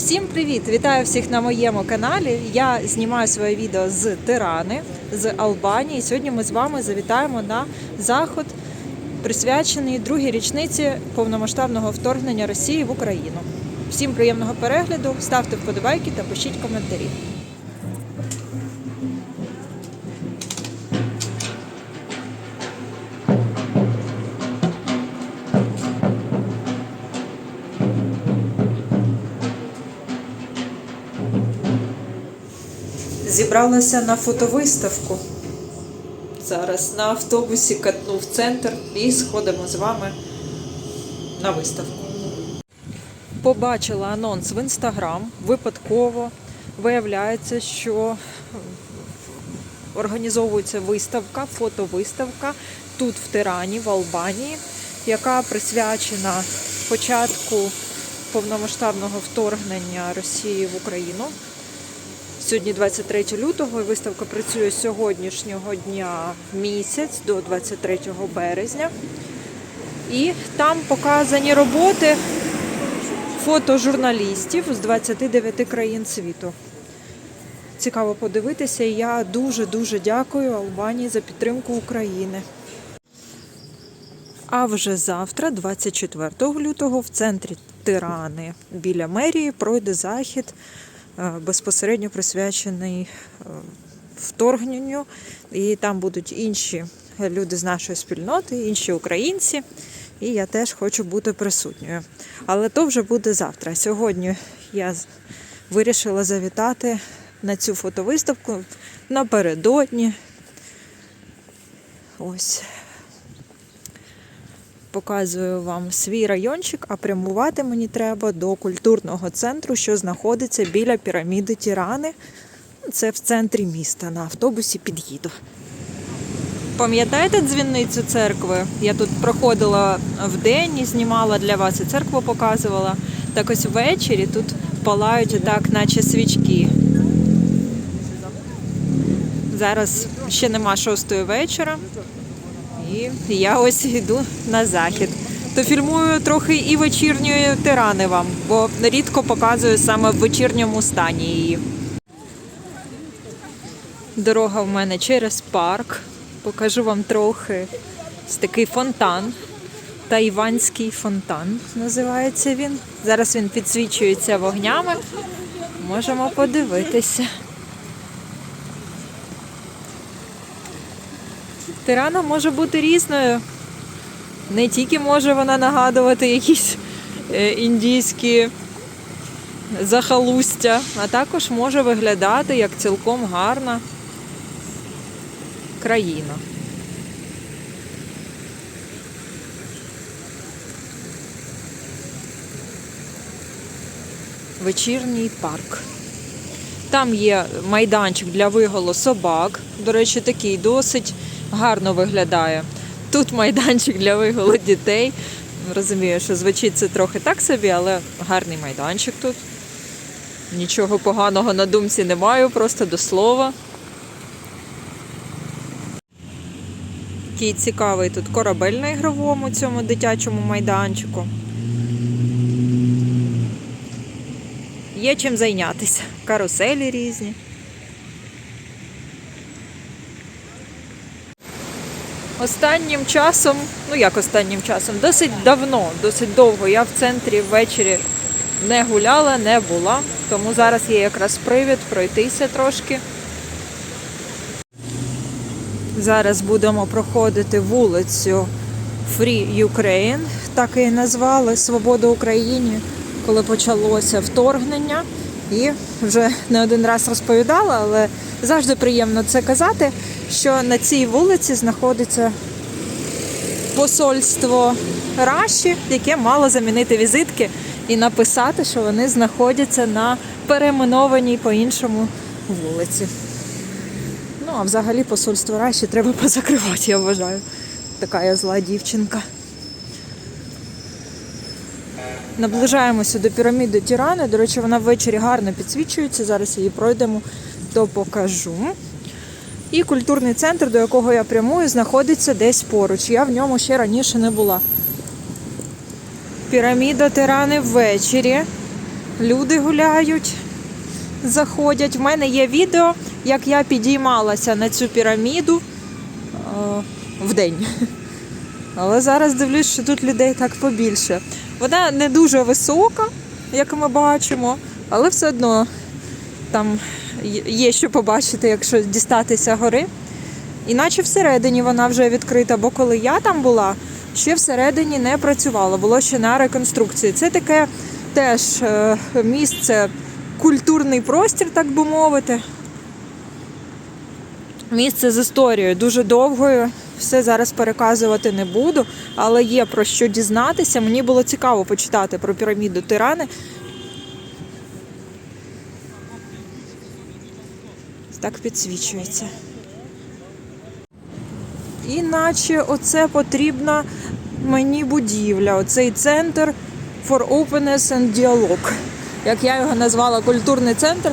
Всім привіт! Вітаю всіх на моєму каналі. Я знімаю своє відео з Тирани, з Албанії. Сьогодні ми з вами завітаємо на заход, присвячений другій річниці повномасштабного вторгнення Росії в Україну. Всім приємного перегляду, ставте вподобайки та пишіть коментарі. Зібралася на фотовиставку. Зараз на автобусі катну в центр і сходимо з вами на виставку. Побачила анонс в інстаграм випадково. Виявляється, що організовується виставка, фотовиставка тут в Тирані, в Албанії, яка присвячена початку повномасштабного вторгнення Росії в Україну. Сьогодні 23 лютого і виставка працює з сьогоднішнього дня місяць до 23 березня. І там показані роботи фотожурналістів з 29 країн світу. Цікаво подивитися. і Я дуже-дуже дякую Албанії за підтримку України. А вже завтра, 24 лютого, в центрі Тирани біля мерії пройде захід безпосередньо присвячений е, вторгненню. І там будуть інші люди з нашої спільноти, інші українці. І я теж хочу бути присутньою. Але то вже буде завтра. Сьогодні я вирішила завітати на цю фотовиставку напередодні. Ось показую вам свій райончик, а прямувати мені треба до культурного центру, що знаходиться біля піраміди Тірани. Це в центрі міста. На автобусі під'їду. Пам'ятаєте дзвіницю церкви? Я тут проходила в день і знімала для вас і церкву показувала. Так ось ввечері тут палають так, наче свічки. Зараз ще нема шостої вечора. І я ось йду на захід. То фільмую трохи і вечірньої тирани вам, бо рідко показую саме в вечірньому стані її. Дорога в мене через парк. Покажу вам трохи Ось такий фонтан. Тайванський фонтан називається він. Зараз він підсвічується вогнями. Можемо подивитися. Тирана може бути різною. Не тільки може вона нагадувати якісь е, індійські захалустя, а також може виглядати як цілком гарна країна. Вечірній парк. Там є майданчик для виголу собак. До речі, такий досить гарно виглядає. Тут майданчик для виголу дітей. Розумію, що звучить це трохи так собі, але гарний майданчик тут. Нічого поганого на думці не маю, просто до слова. Такий цікавий тут корабель на ігровому цьому дитячому майданчику. Є чим зайнятися. Каруселі різні. Останнім часом, ну як останнім часом, досить давно, досить довго я в центрі ввечері не гуляла, не була. Тому зараз є якраз привід пройтися трошки. Зараз будемо проходити вулицю Free Ukraine, так і назвали Свобода Україні, коли почалося вторгнення. І вже не один раз розповідала, але завжди приємно це казати, що на цій вулиці знаходиться посольство Раші, яке мало замінити візитки і написати, що вони знаходяться на перейменованій по-іншому вулиці. Ну, а взагалі посольство Раші треба позакривати, я вважаю. Така я зла дівчинка. Наближаємося до піраміди Тірани. До речі, вона ввечері гарно підсвічується. Зараз її пройдемо, то покажу. І культурний центр, до якого я прямую, знаходиться десь поруч. Я в ньому ще раніше не була. Піраміда Тирани ввечері. Люди гуляють, заходять. В мене є відео, як я підіймалася на цю піраміду е, в день. Але зараз дивлюсь, що тут людей так побільше. Вона не дуже висока, як ми бачимо, але все одно там є- що побачити, якщо дістатися гори. Іначе всередині вона вже відкрита, бо коли я там була, ще всередині не працювала, було ще на реконструкції. Це таке теж е, місце, культурний простір, так би мовити. Місце з історією дуже довгою. Все зараз переказувати не буду, але є про що дізнатися. Мені було цікаво почитати про піраміду Тирани. Так підсвічується. Іначе оце потрібна мені будівля, оцей центр for openness and dialogue. Як я його назвала, культурний центр.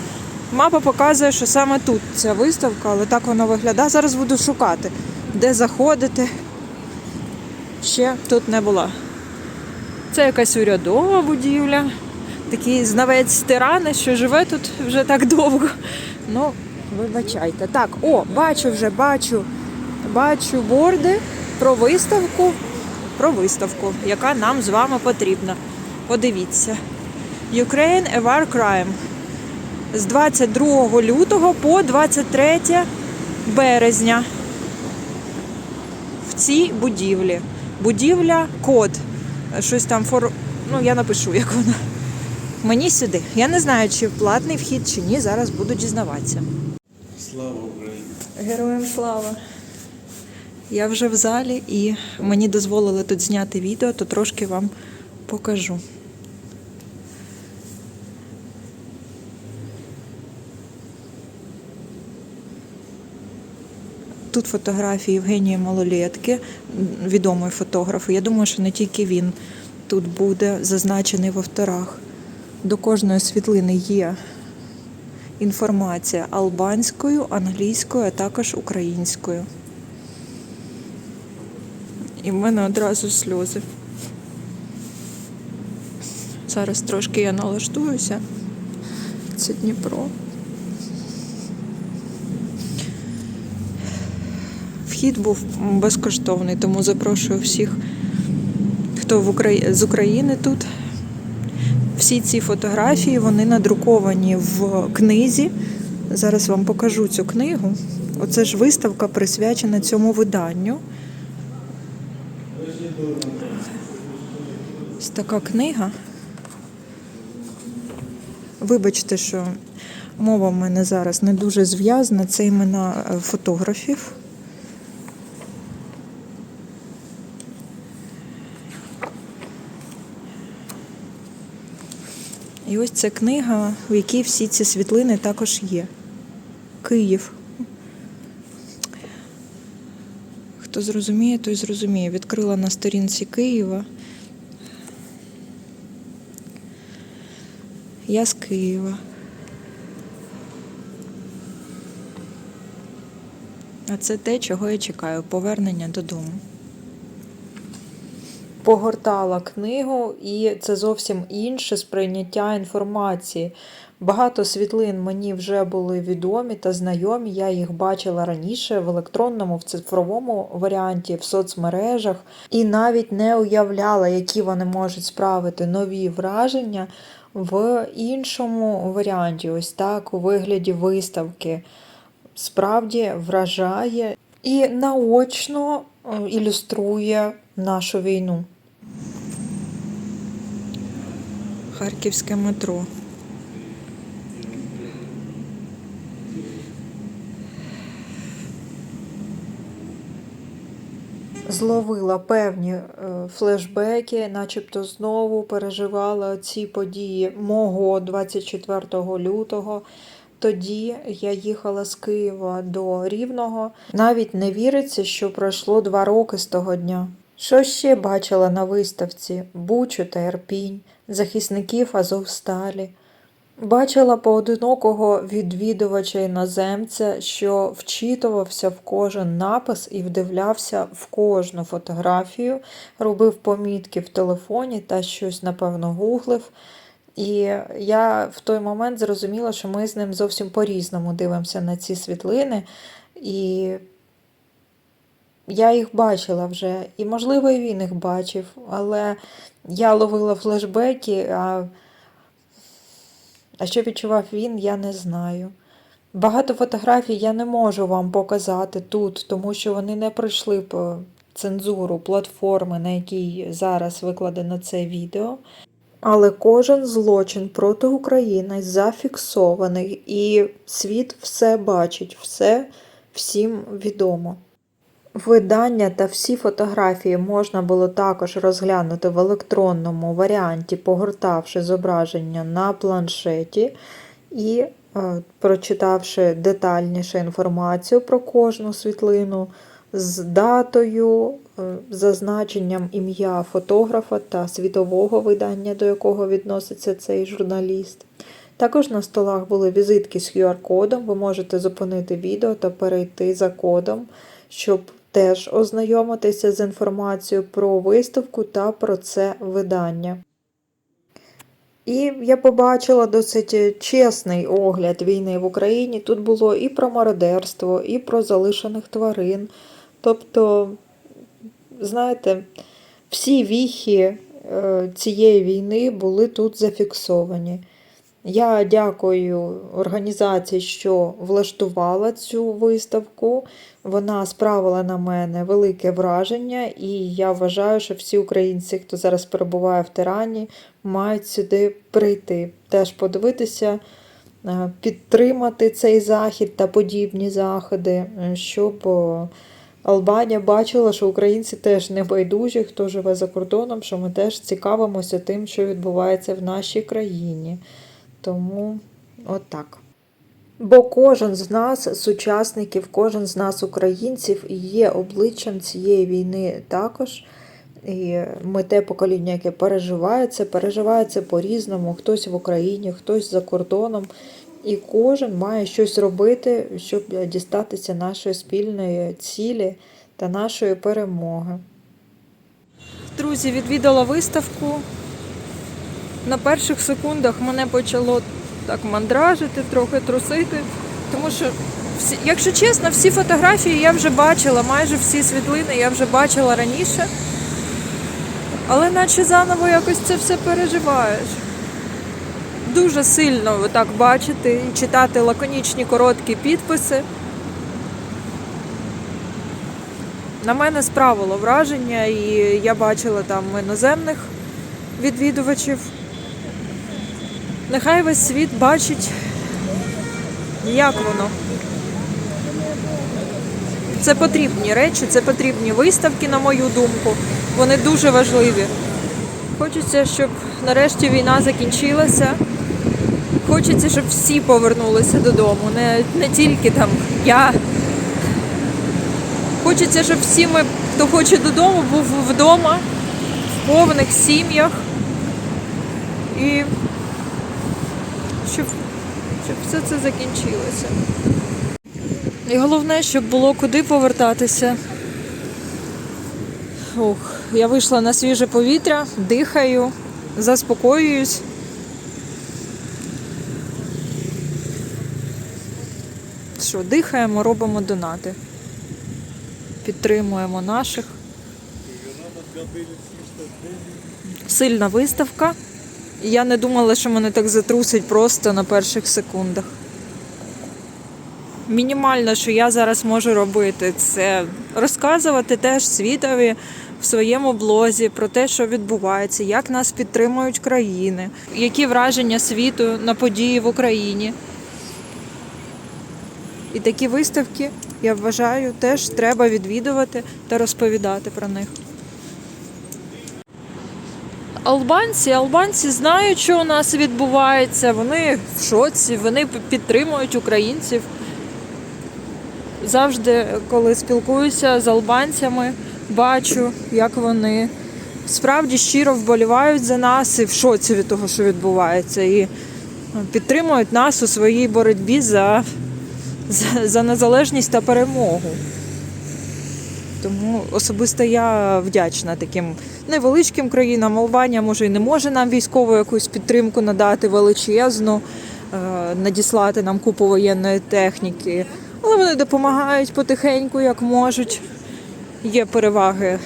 Мапа показує, що саме тут ця виставка, але так вона виглядає. Зараз буду шукати, де заходити. Ще тут не була. Це якась урядова будівля. Такий знавець тирани, що живе тут вже так довго. Ну, вибачайте. Так, о, бачу вже, бачу. Бачу борди про виставку, про виставку, яка нам з вами потрібна. Подивіться. Ukraine a War Crime. З 22 лютого по 23 березня. В цій будівлі. Будівля код. Щось там фор... Ну, я напишу, як вона. Мені сюди. Я не знаю, чи платний вхід, чи ні. Зараз буду дізнаватися. Слава Україні! Героям слава! Я вже в залі і мені дозволили тут зняти відео, то трошки вам покажу. Тут фотографії Євгенія Малолетки, м, відомий фотограф. Я думаю, що не тільки він тут буде зазначений в авторах. До кожної світлини є інформація албанською, англійською, а також українською. І в мене одразу сльози. Зараз трошки я налаштуюся. Це Дніпро. Вхід був безкоштовний, тому запрошую всіх, хто в Украї... з України тут. Всі ці фотографії вони надруковані в книзі. Зараз вам покажу цю книгу. Оце ж виставка присвячена цьому виданню. Ось така книга. Вибачте, що мова в мене зараз не дуже зв'язана. Це імена е, фотографів. І ось ця книга, в якій всі ці світлини також є. Київ. Хто зрозуміє, той зрозуміє. Відкрила на сторінці Києва. Я з Києва. А це те, чого я чекаю повернення додому. Погортала книгу, і це зовсім інше сприйняття інформації. Багато світлин мені вже були відомі та знайомі. Я їх бачила раніше в електронному, в цифровому варіанті, в соцмережах, і навіть не уявляла, які вони можуть справити нові враження в іншому варіанті, ось так, у вигляді виставки. Справді вражає і наочно е, ілюструє нашу війну. Харківське метро. Зловила певні е, флешбеки, начебто знову переживала ці події мого 24 лютого. Тоді я їхала з Києва до Рівного. Навіть не віриться, що пройшло два роки з того дня. Що ще бачила на виставці? Бучу та Ірпінь, захисників Азовсталі. Бачила поодинокого відвідувача іноземця, що вчитувався в кожен напис і вдивлявся в кожну фотографію, робив помітки в телефоні та щось, напевно, гуглив. І я в той момент зрозуміла, що ми з ним зовсім по-різному дивимося на ці світлини. І я їх бачила вже, і, можливо, і він їх бачив, але я ловила флешбеки, а, а що відчував він, я не знаю. Багато фотографій я не можу вам показати тут, тому що вони не пройшли по цензуру платформи, на якій зараз викладено це відео. Але кожен злочин проти України зафіксований, і світ все бачить, все всім відомо. Видання та всі фотографії можна було також розглянути в електронному варіанті, погортавши зображення на планшеті і е, прочитавши детальніше інформацію про кожну світлину з датою, е, зазначенням ім'я фотографа та світового видання, до якого відноситься цей журналіст. Також на столах були візитки з QR-кодом. Ви можете зупинити відео та перейти за кодом, щоб теж ознайомитися з інформацією про виставку та про це видання. І я побачила досить чесний огляд війни в Україні. Тут було і про мародерство, і про залишених тварин. Тобто, знаєте, всі віхи е, цієї війни були тут зафіксовані. Я дякую організації, що влаштувала цю виставку. Вона справила на мене велике враження, і я вважаю, що всі українці, хто зараз перебуває в Тирані, мають сюди прийти, теж подивитися, е, підтримати цей захід та подібні заходи, е, щоб Албанія бачила, що українці теж не байдужі, хто живе за кордоном, що ми теж цікавимося тим, що відбувається в нашій країні. Тому отак. Бо кожен з нас, з учасників, кожен з нас, українців, є обличчям цієї війни також. І ми те покоління, яке переживає це, переживає це по-різному, хтось в Україні, хтось за кордоном. І кожен має щось робити, щоб дістатися нашої спільної цілі та нашої перемоги. Друзі, відвідала виставку. На перших секундах мене почало так мандражити, трохи трусити. Тому що, всі, якщо чесно, всі фотографії я вже бачила, майже всі світлини я вже бачила раніше. Але наче заново якось це все переживаєш. Дуже сильно так бачити і читати лаконічні короткі підписи. На мене справило враження, і я бачила там іноземних відвідувачів. Нехай весь світ бачить, як воно. Це потрібні речі, це потрібні виставки, на мою думку. Вони дуже важливі. Хочеться, щоб нарешті війна закінчилася. Хочеться, щоб всі повернулися додому, не, не тільки там я. Хочеться, щоб всі ми, хто хоче додому, був вдома, в повних сім'ях. І щоб, щоб все це закінчилося. І головне, щоб було куди повертатися. Ух, я вийшла на свіже повітря, дихаю, заспокоююсь. Що, дихаємо, робимо донати. Підтримуємо наших. Сильна виставка. Я не думала, що мене так затрусить просто на перших секундах. Мінімально, що я зараз можу робити, це розказувати теж світові в своєму блозі про те, що відбувається, як нас підтримують країни, які враження світу на події в Україні. І такі виставки, я вважаю, теж треба відвідувати та розповідати про них. Албанці, албанці знають, що у нас відбувається. Вони в шоці, вони підтримують українців. Завжди, коли спілкуюся з албанцями, бачу, як вони справді щиро вболівають за нас і в шоці від того, що відбувається, і підтримують нас у своїй боротьбі за, за, за незалежність та перемогу. Тому особисто я вдячна таким, невеличким країнам. Албанія може і не може нам військову якусь підтримку надати величезну, е, надіслати нам купу воєнної техніки. Але вони допомагають потихеньку, як можуть. Є переваги.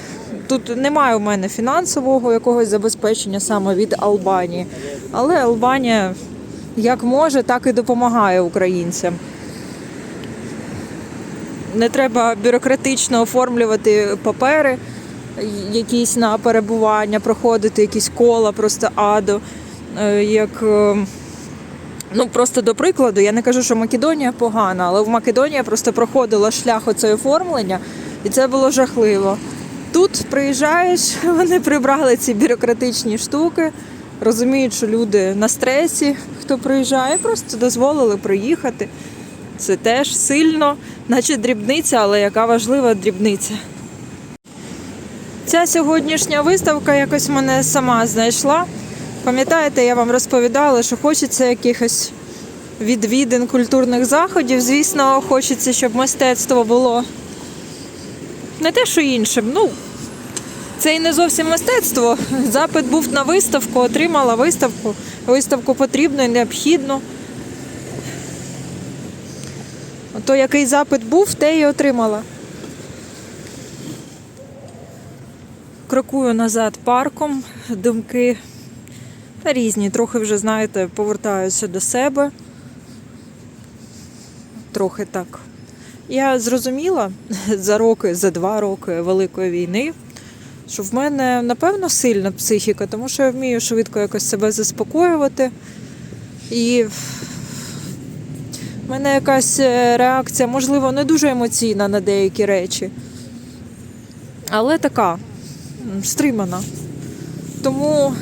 Тут немає у мене фінансового якогось забезпечення саме від Албанії. Але Албанія як може, так і допомагає українцям. Не треба бюрократично оформлювати папери, якісь на перебування, проходити якісь кола, просто адо. Е, Як, е, ну, просто до прикладу, я не кажу, що Македонія погана, але в Македонії просто проходила шлях оцього оформлення, і це було жахливо. Тут приїжджаєш, вони прибрали ці бюрократичні штуки, розуміють, що люди на стресі, хто приїжджає, просто дозволили приїхати. Це теж сильно, наче дрібниця, але яка важлива дрібниця. Ця сьогоднішня виставка якось мене сама знайшла. Пам'ятаєте, я вам розповідала, що хочеться якихось відвідин культурних заходів. Звісно, хочеться, щоб мистецтво було не те, що іншим. Ну, це і не зовсім мистецтво. Запит був на виставку, отримала виставку. Виставку потрібно і необхідно. То який запит був, те і отримала. Крокую назад парком, думки та різні. Трохи вже, знаєте, повертаюся до себе. Трохи так. Я зрозуміла за роки, за два роки Великої війни, що в мене напевно сильна психіка, тому що я вмію швидко якось себе заспокоювати. І в мене якась е, реакція, можливо, не дуже емоційна на деякі речі, але така стримана. Тому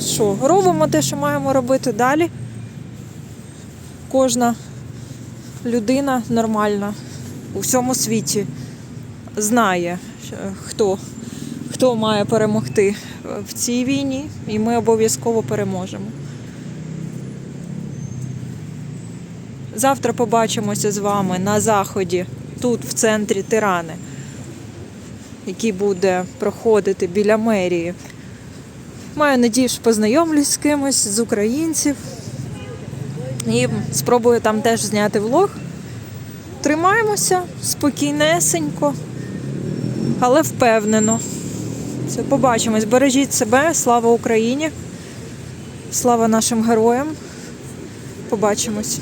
що, робимо те, що маємо робити далі. Кожна людина нормальна у всьому світі знає, хто, хто має перемогти в цій війні, і ми обов'язково переможемо. Завтра побачимося з вами на заході, тут, в центрі Тирани, який буде проходити біля мерії. Маю надію, що познайомлюсь з кимось з українців і спробую там теж зняти влог. Тримаємося спокійнесенько, але впевнено. Все, побачимось. Бережіть себе, слава Україні, слава нашим героям. Побачимось.